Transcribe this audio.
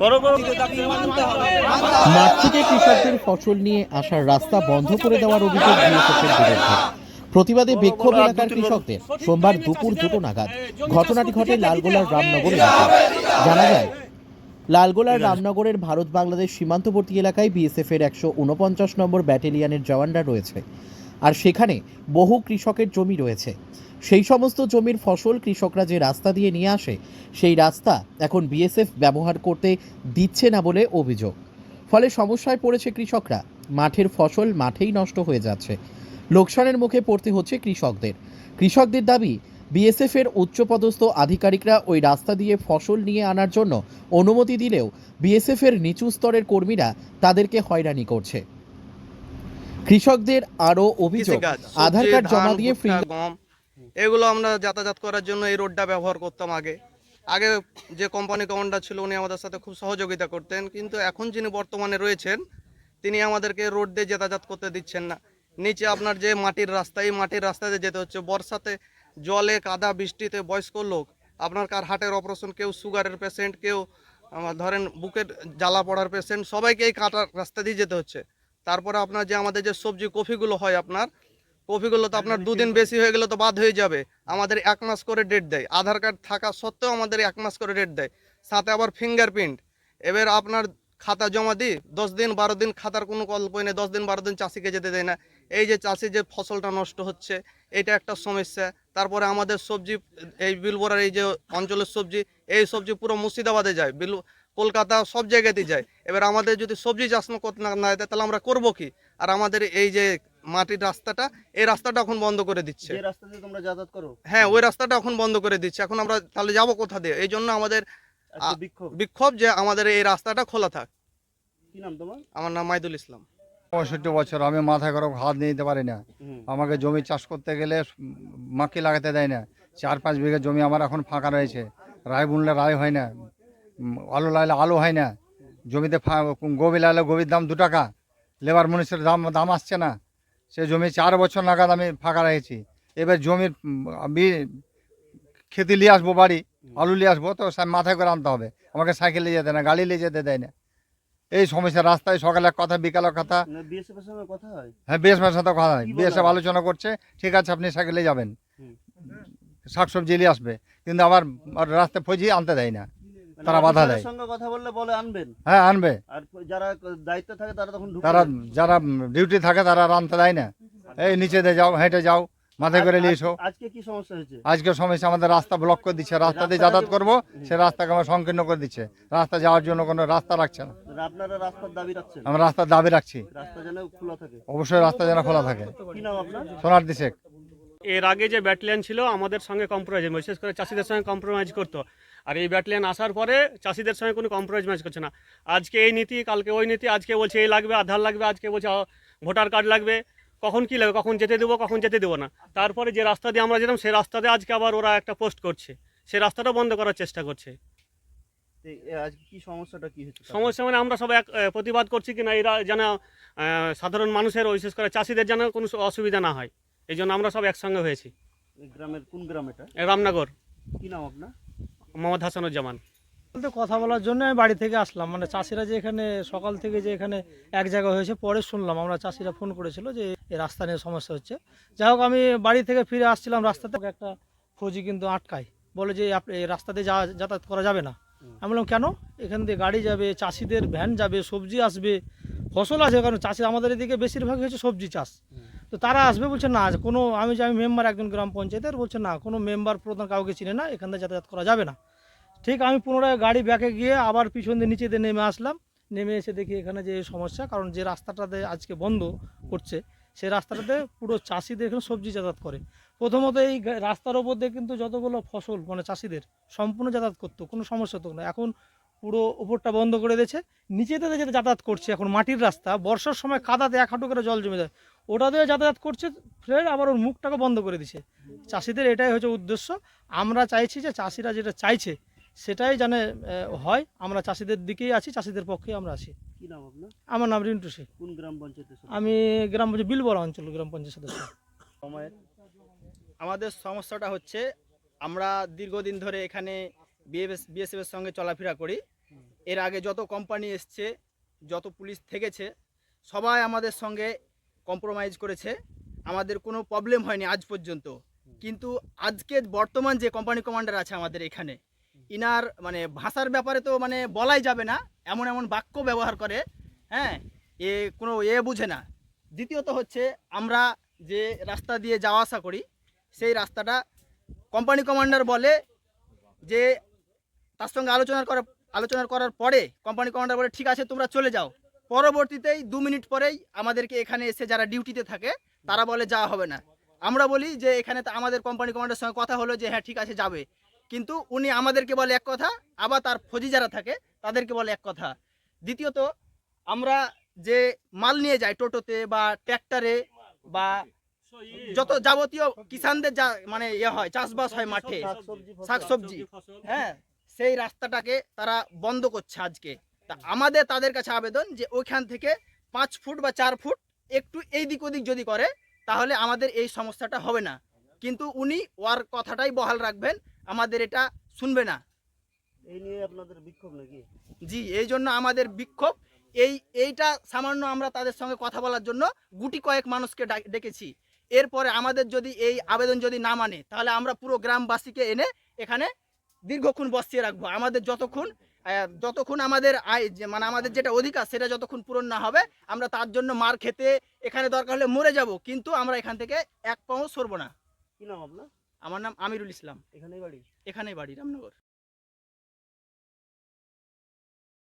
করো করো। মাঠ থেকে কৃষকদের ফসল নিয়ে আসার রাস্তা বন্ধ করে দেওয়ার অভিযোগ বিএসএফের বিরুদ্ধে। প্রতিবাদে বিক্ষোভ এলাকার কৃষকদের। সোমবার দুপুর দুটো নাগাদ ঘটনাটি ঘটে লালগোলার রামনগর এলাকায় জানা যায় লালগোলার রামনগরের ভারত বাংলাদেশ সীমান্তবর্তী এলাকায় বিএসএফ এর একশো উনপঞ্চাশ নম্বর ব্যাটালিয়নের জওয়ানরা রয়েছে। আর সেখানে বহু কৃষকের জমি রয়েছে। সেই সমস্ত জমির ফসল কৃষকরা যে রাস্তা দিয়ে নিয়ে আসে সেই রাস্তা এখন বিএসএফ ব্যবহার করতে দিচ্ছে না বলে অভিযোগ। ফলে সমস্যায় পড়েছে কৃষকরা। মাঠের ফসল মাঠেই নষ্ট হয়ে যাচ্ছে। লোকসানের মুখে পড়তে হচ্ছে কৃষকদের। কৃষকদের দাবি বিএসএফ এর উচ্চপদস্থ আধিকারিকরা ওই রাস্তা দিয়ে ফসল নিয়ে আনার জন্য অনুমতি দিলেও বিএসএফ এর নিচু স্তরের কর্মীরা তাদেরকে হয়রানি করছে। কৃষকদের আরও অভিযোগ আধার কার্ড জমা দিয়ে ফ্রি এগুলো আমরা যাতায়াত করার জন্য এই রোডটা ব্যবহার করতাম আগে। আগে যে কোম্পানি কমান্ডার ছিল উনি আমাদের সাথে খুব সহযোগিতা করতেন, কিন্তু এখন যিনি বর্তমানে রয়েছেন, তিনি আমাদেরকে রোড দিয়ে যাতায়াত করতে দিচ্ছেন না। নিচে আপনার যে মাটির রাস্তা, এই মাটির রাস্তাতে যেতে হচ্ছে, বর্ষাতে জলে কাদা বৃষ্টিতে বয়স্ক লোক, আপনার কার হার্টের অপারেশন কেউ সুগারের পেশেন্ট কেউ ধরেন বুকের জ্বালা পড়ার পেশেন্ট সবাইকে এই কাটার রাস্তা দিয়ে যেতে হচ্ছে। তারপরে আপনার যে আমাদের যে সবজি কফিগুলো হয় আপনার কপিগুলো তো আপনার দুদিন বেশি হয়ে গেলে তো বাদ হয়ে যাবে। আমাদের এক মাস করে ডেট দেয়। আধার কার্ড থাকা সত্ত্বেও আমাদের এক মাস করে ডেট দেয়। সাথে আবার ফিঙ্গারপ্রিন্ট এবার আপনার খাতা জমা দিই, দশ দিন, বারো দিন খাতার কোনো গল্পই নেই। দশ দিন, বারো দিন চাষিকে যেতে দেয় না। এই যে চাষি যে ফসলটা নষ্ট হচ্ছে, এটা একটা সমস্যা। তারপরে আমাদের সবজি, এই বিলবোরার এই যে অঞ্চলের সবজি, এই সবজি পুরো মুর্শিদাবাদে যায়। বিল, কলকাতা সব জায়গাতেই যায়। এবার আমাদের যদি সবজি চাষ করতে না না তাহলে আমরা করব কি? আর আমাদের এই যে মাটির রাস্তাটা এই রাস্তাটা এখন বন্ধ করে দিচ্ছে। যে রাস্তা দিয়ে তোমরা যাতায়াত করো? হ্যাঁ ওই রাস্তাটা এখন বন্ধ করে দিচ্ছে। এখন আমরা তাহলে যাব কোথা দিয়ে? এই জন্য আমাদের বিক্ষোভ। বিক্ষোভ যে আমাদের এই রাস্তাটা খোলা থাক। কি নাম তোমার? আমার নাম মাইদুল ইসলাম। পঁয়ষট্টি বছর আমি মাথায় করে হাত নিয়ে দিতে পারি না। আমাকে জমি চাষ করতে গেলে মাকি লাগাতে দেয় না। চার পাঁচ বিঘা জমি আমার এখন ফাঁকা রয়েছে। রায় বুনলে রায় হয় না। আলু লাগালে আলু হয় না। জমিতে ফা- গভীর লাগালে গভীর দাম দু টাকা। লেবার মনীষের দাম দাম আসছে না। সে জমি চার বছর নাগাদ আমি ফাঁকা রেখেছি। এবার জমির আমি খেতে নিয়ে আসব বাড়ি আলু নিয়ে আসব তো মাথায় করে আনতে হবে। আমাকে সাইকেল নিয়ে যেতে না গাড়ি নিয়ে যেতে দেয় না। এই সমস্যা রাস্তায় সকালে কথা বিকালে এক কথা। হ্যাঁ? বিএসএফের সাথে কথা হয়? বিএসএফ আলোচনা করছে ঠিক আছে আপনি সাইকেলে যাবেন। শাকসবজি নিয়ে আসবে। কিন্তু আবার রাস্তায় ফজি আনতে দেয় না। তারা বাধা দেয়। সঙ্গে কথা বললে বলে আনবেন। হ্যাঁ আনবে। আর যারা দায়িত্ব থাকে তারা তখন তারা যারা ডিউটি থাকে তারা আনতে দেয় না। এই নিচে দিয়ে যাও হেঁটে যাও মাথায় করে নিয়ে এসো। আজকে কি সমস্যা হয়েছে? আজকে সমস্যা আমাদের রাস্তা ব্লক করে দিচ্ছে রাস্তা দিয়ে যাতায়াত করব সে রাস্তাকে আমার সংকীর্ণ করে দিচ্ছে। রাস্তা যাওয়ার জন্য কোনো রাস্তা রাখছে না। মানে আপনারা রাস্তার দাবি রাখছেন? আমরা রাস্তার দাবি রাখছি। রাস্তা যেন খোলা থাকে। অবশ্যই রাস্তা যেন খোলা থাকে। কি নাম আপনার? সোনার দিশেক। এর আগে যে ব্যাটালিয়ান ছিল আমাদের সঙ্গে কম্প্রোমাইজ বিশেষ করে চাষিদের সঙ্গে কম্প্রোমাইজ করতো। আর এই ব্যাটালিয়ান আসার পরে চাষিদের সঙ্গে কোনো কম্প্রোমাইজ করছে না। আজকে এই নীতি কালকে ওই নীতি আজকে বলছে এই লাগবে আধার লাগবে আজকে বলছে ভোটার কার্ড লাগবে। কখন কি লাগবে কখন যেতে দেবো কখন যেতে দেবো না। তারপরে যে রাস্তা দিয়ে আমরা যেতাম সেই রাস্তাতে আজকে আবার ওরা একটা পোস্ট করছে। সেই রাস্তাটা বন্ধ করার চেষ্টা করছে। আজকে কি সমস্যাটা কি হচ্ছে? সমস্যা মানে আমরা সব এক প্রতিবাদ করছি কি না এরা যেন সাধারণ মানুষের বিশেষ করে চাষিদের যেন কোনো অসুবিধা না হয়। এই জন্য আমরা সব একসঙ্গে হয়েছি। গ্রামের কোন গ্রাম এটা? রামনগর। কি নাম আপনার? মোহাম্মদ হাসানুজ্জামান। বলতে কথা বলার জন্য আমি বাড়ি থেকে আসলাম। মানে চাষিরা যে এখানে সকাল থেকে যে এখানে এক জায়গা হয়েছে পরে শুনলাম। আমরা চাষিরা ফোন করেছিল যে এই রাস্তা নিয়ে সমস্যা হচ্ছে। যাই হোক আমি বাড়ি থেকে ফিরে আসছিলাম রাস্তাতে। একটা ফৌজি কিন্তু আটকায়। বলে যে এই রাস্তা দিয়ে যাওয়া যাতায়াত করা যাবে না? আমি বললাম কেন? এখান দিয়ে গাড়ি যাবে চাষিদের ভ্যান যাবে সবজি আসবে ফসল আছে। কারণ চাষি আমাদের এদিকে বেশিরভাগ হচ্ছে সবজি চাষ। তো তারা আসবে বলছে, না, কোনো, আমি যে, আমি মেম্বার একজন গ্রাম পঞ্চায়েতের, বলছে, না, কোনো মেম্বার প্রধান কাউকে চিনে না, এখান থেকে যাতায়াত করা যাবে না। ঠিক, আমি পুনরায় গাড়ি ব্যাকে গিয়ে আবার পিছন দিয়ে নিচে দিয়ে নেমে আসলাম। নেমে এসে দেখি এখানে যে সমস্যা, কারণ যে রাস্তাটাতে আজকে বন্ধ করছে সেই রাস্তাটাতে পুরো চাষিদের এখানে সবজি যাতায়াত করে। প্রথমত এই রাস্তার ওপর দিয়ে কিন্তু যতগুলো ফসল মানে চাষিদের, সম্পূর্ণ যাতায়াত করতো, কোনো সমস্যা হতো না। এখন পুরো ওপরটা বন্ধ করে দিয়েছে, নিচেতে যেটা যাতায়াত করছে, এখন মাটির রাস্তা, বর্ষার সময় কাদাতে এক হাঁটু করে জল জমে যায়। ওটা দিয়ে যাতায়াত করছে ফের আবার ওর মুখটাকে বন্ধ করে দিছে। চাষিদের এটাই হচ্ছে উদ্দেশ্য। আমরা চাইছি যে চাষিরা যেটা চাইছে সেটাই জানে হয়। আমরা চাষিদের দিকেই আছি চাষিদের পক্ষে আমরা আছি। কি নাম আপনার? আমার নাম রিন্টু শেখ। কোন গ্রাম পঞ্চায়েতের সদস্য? আমি গ্রাম পঞ্চায়েত বিলবরা অঞ্চল গ্রাম পঞ্চায়েত সদস্য। সময়ের। আমাদের সমস্যাটা হচ্ছে আমরা দীর্ঘদিন ধরে এখানে বিএস বিএসএফের সঙ্গে চলাফেরা করি। এর আগে যত কোম্পানি এসছে যত পুলিশ থেকেছে সবাই আমাদের সঙ্গে কম্প্রোমাইজ করেছে আমাদের কোনো প্রবলেম হয়নি আজ পর্যন্ত। কিন্তু আজকে বর্তমান যে কোম্পানি কমান্ডার আছে আমাদের এখানে ইনার মানে ভাষার ব্যাপারে তো মানে বলাই যাবে না এমন এমন বাক্য ব্যবহার করে হ্যাঁ এ কোনো এ বুঝে না। দ্বিতীয়ত হচ্ছে আমরা যে রাস্তা দিয়ে যাওয়া আসা করি সেই রাস্তাটা কোম্পানি কমান্ডার বলে যে তার সঙ্গে আলোচনা করা আলোচনা করার পরে কোম্পানি কমান্ডার বলে ঠিক আছে তোমরা চলে যাও। পরবর্তীতেই দু মিনিট পরেই আমাদেরকে এখানে এসে যারা ডিউটিতে থাকে তারা বলে যাওয়া হবে না। আমরা বলি যে এখানে তো আমাদের কোম্পানি কমান্ডারের সঙ্গে কথা হলো যে হ্যাঁ ঠিক আছে যাবে। কিন্তু উনি আমাদেরকে বলে এক কথা আবার তার ফৌজি যারা থাকে তাদেরকে বলে এক কথা। দ্বিতীয়ত আমরা যে মাল নিয়ে যাই টোটোতে বা ট্র্যাক্টরে বা যত যাবতীয় কিষানদের যা মানে ইয়ে হয় চাষবাস হয় মাঠে শাকসবজি হ্যাঁ সেই রাস্তাটাকে তারা বন্ধ করছে আজকে। তা আমাদের তাদের কাছে আবেদন যে ওইখান থেকে পাঁচ ফুট বা চার ফুট একটু এই দিক ওদিক যদি করে তাহলে আমাদের এই সমস্যাটা হবে না। কিন্তু উনি ওর কথাটাই বহাল রাখবেন আমাদের এটা শুনবে না। এই নিয়ে আপনাদের বিক্ষোভ নাকি? জি এই জন্য আমাদের বিক্ষোভ। এই এইটা সামান্য আমরা তাদের সঙ্গে কথা বলার জন্য গুটি কয়েক মানুষকে ডেকেছি। এরপরে আমাদের যদি এই আবেদন যদি না মানে তাহলে আমরা পুরো গ্রামবাসীকে এনে এখানে দীর্ঘক্ষণ বসিয়ে রাখব। আমাদের যতক্ষণ যতক্ষণ আমাদের আয় যে মানে আমাদের যেটা অধিকার সেটা যতক্ষণ পূরণ না হবে আমরা তার জন্য মার খেতে এখানে দরকার হলে মরে যাব। কিন্তু আমরা এখান থেকে এক পাও সরবো না। কি নাম আপনার? আমার নাম আমিরুল ইসলাম। এখানেই বাড়ি? এখানেই বাড়ি রামনগর।